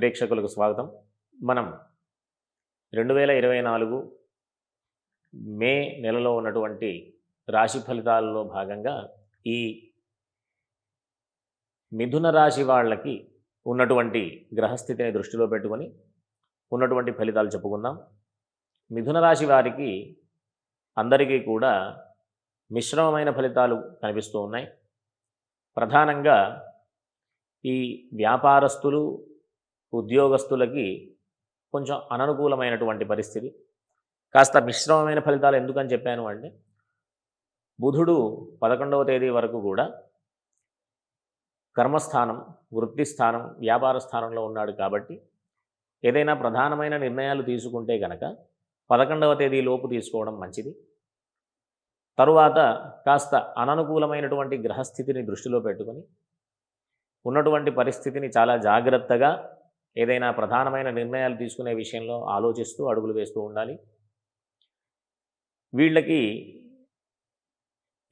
ప్రేక్షకులకు స్వాగతం. మనం రెండు వేల ఇరవై నాలుగు మే నెలలో ఉన్నటువంటి రాశి ఫలితాలలో భాగంగా ఈ మిథున రాశి వాళ్ళకి ఉన్నటువంటి గ్రహస్థితిని దృష్టిలో పెట్టుకొని ఉన్నటువంటి ఫలితాలు చెప్పుకుందాం. మిథున రాశి వారికి అందరికీ కూడా మిశ్రమమైన ఫలితాలు కనిపిస్తూ ఉన్నాయి. ప్రధానంగా ఈ వ్యాపారస్తులు ఉద్యోగస్తులకి కొంచెం అననుకూలమైనటువంటి పరిస్థితి. కాస్త మిశ్రమమైన ఫలితాలు ఎందుకని చెప్పాను అంటే బుధుడు పదకొండవ తేదీ వరకు కూడా కర్మస్థానం వృత్తి స్థానం వ్యాపార స్థానంలో ఉన్నాడు కాబట్టి ఏదైనా ప్రధానమైన నిర్ణయాలు తీసుకుంటే కనుక పదకొండవ తేదీ లోపు తీసుకోవడం మంచిది. తరువాత కాస్త అననుకూలమైనటువంటి గ్రహస్థితిని దృష్టిలో పెట్టుకొని ఉన్నటువంటి పరిస్థితిని చాలా జాగ్రత్తగా ఏదైనా ప్రధానమైన నిర్ణయాలు తీసుకునే విషయంలో ఆలోచిస్తూ అడుగులు వేస్తూ ఉండాలి. వీళ్ళకి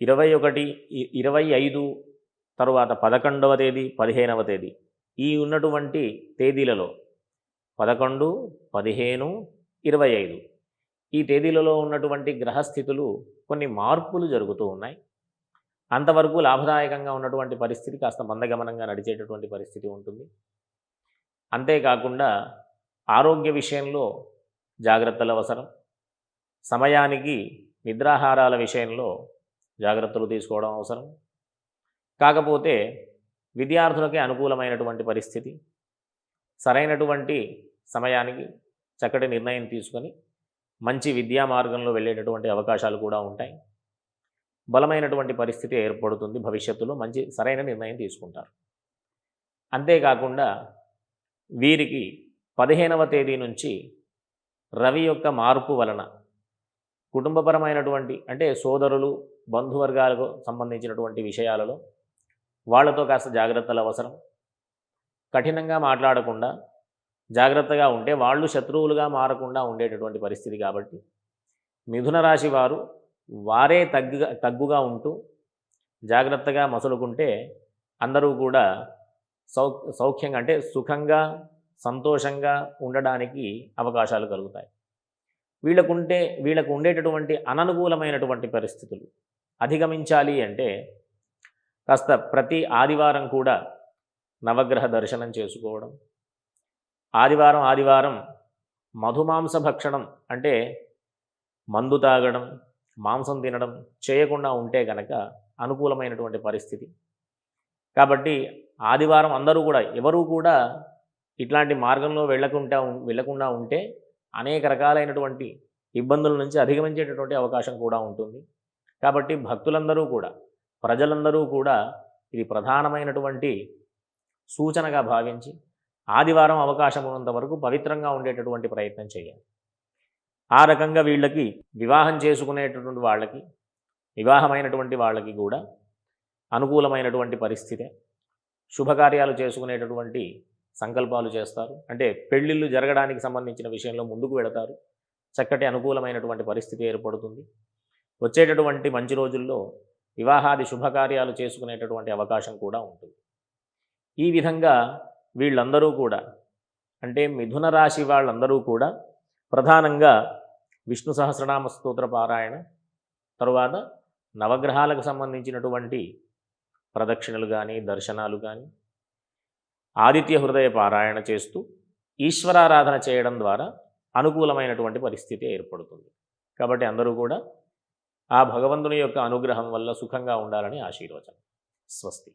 ఇరవై ఒకటి ఇరవై ఐదు తరువాత పదకొండవ తేదీ పదిహేనవ తేదీ ఈ ఉన్నటువంటి తేదీలలో పదకొండు పదిహేను ఇరవై ఐదు ఈ తేదీలలో ఉన్నటువంటి గ్రహస్థితులు కొన్ని మార్పులు జరుగుతూ ఉన్నాయి. అంతవరకు లాభదాయకంగా ఉన్నటువంటి పరిస్థితి కాస్త మందగమనంగా నడిచేటటువంటి పరిస్థితి ఉంటుంది. అంతేకాకుండా ఆరోగ్య విషయంలో జాగ్రత్తలు అవసరం. సమయానికి నిద్రాహారాల విషయంలో జాగ్రత్తలు తీసుకోవడం అవసరం. కాకపోతే విద్యార్థులకి అనుకూలమైనటువంటి పరిస్థితి. సరైనటువంటి సమయానికి చక్కటి నిర్ణయం తీసుకొని మంచి విద్యా మార్గంలో వెళ్ళేటటువంటి అవకాశాలు కూడా ఉంటాయి. బలమైనటువంటి పరిస్థితి ఏర్పడుతుంది భవిష్యత్తులో మంచి సరైన నిర్ణయం తీసుకుంటారు. అంతేకాకుండా వీరికి పదిహేనవ తేదీ నుంచి రవి యొక్క మార్పు వలన కుటుంబపరమైనటువంటి అంటే సోదరులు బంధువర్గాలకు సంబంధించినటువంటి విషయాలలో వాళ్ళతో కాస్త జాగ్రత్తలు అవసరం. కఠినంగా మాట్లాడకుండా జాగ్రత్తగా ఉంటే వాళ్ళు శత్రువులుగా మారకుండా ఉండేటటువంటి పరిస్థితి కాబట్టి మిథున రాశి వారు వారే తగ్గుగా తగ్గుగా ఉంటూ జాగ్రత్తగా మసులుకుంటే అందరూ కూడా సౌ సౌఖ్యంగా అంటే సుఖంగా సంతోషంగా ఉండడానికి అవకాశాలు కలుగుతాయి. వీళ్ళకుంటే వీళ్ళకు ఉండేటటువంటి అననుకూలమైనటువంటి పరిస్థితులు అధిగమించాలి అంటే కాస్త ప్రతి ఆదివారం కూడా నవగ్రహ దర్శనం చేసుకోవడం ఆదివారం ఆదివారం మధుమాంస భక్షణం అంటే మందు తాగడం మాంసం తినడం చేయకుండా ఉంటే కనుక అనుకూలమైనటువంటి పరిస్థితి. కాబట్టి ఆదివారం అందరూ కూడా ఎవరూ కూడా ఇట్లాంటి మార్గంలో వెళ్ళకుండా వెళ్ళకుండా ఉంటే అనేక రకాలైనటువంటి ఇబ్బందుల నుంచి అధిగమించేటటువంటి అవకాశం కూడా ఉంటుంది. కాబట్టి భక్తులందరూ కూడా ప్రజలందరూ కూడా ఇది ప్రధానమైనటువంటి సూచనగా భావించి ఆదివారం అవకాశం ఉన్నంత వరకు పవిత్రంగా ఉండేటటువంటి ప్రయత్నం చేయాలి. ఆ రకంగా వీళ్ళకి వివాహం చేసుకునేటటువంటి వాళ్ళకి వివాహమైనటువంటి వాళ్ళకి కూడా అనుకూలమైనటువంటి పరిస్థితే శుభకార్యాలు చేసుకునేటటువంటి సంకల్పాలు చేస్తారు. అంటే పెళ్ళిళ్ళు జరగడానికి సంబంధించిన విషయంలో ముందుకు వెళతారు. చక్కటి అనుకూలమైనటువంటి పరిస్థితి ఏర్పడుతుంది. వచ్చేటటువంటి మంచి రోజుల్లో వివాహాది శుభకార్యాలు చేసుకునేటటువంటి అవకాశం కూడా ఉంటుంది. ఈ విధంగా వీళ్ళందరూ కూడా అంటే మిథున రాశి వాళ్ళందరూ కూడా ప్రధానంగా విష్ణు సహస్రనామ స్తోత్ర పారాయణ తరువాత నవగ్రహాలకు సంబంధించినటువంటి ప్రదక్షిణలు కానీ దర్శనాలు కానీ ఆదిత్య హృదయ పారాయణ చేస్తూ ఈశ్వరారాధన చేయడం ద్వారా అనుకూలమైనటువంటి పరిస్థితి ఏర్పడుతుంది. కాబట్టి అందరూ కూడా ఆ భగవంతుని యొక్క అనుగ్రహం వల్ల సుఖంగా ఉండాలని ఆశీర్వచనం. స్వస్తి.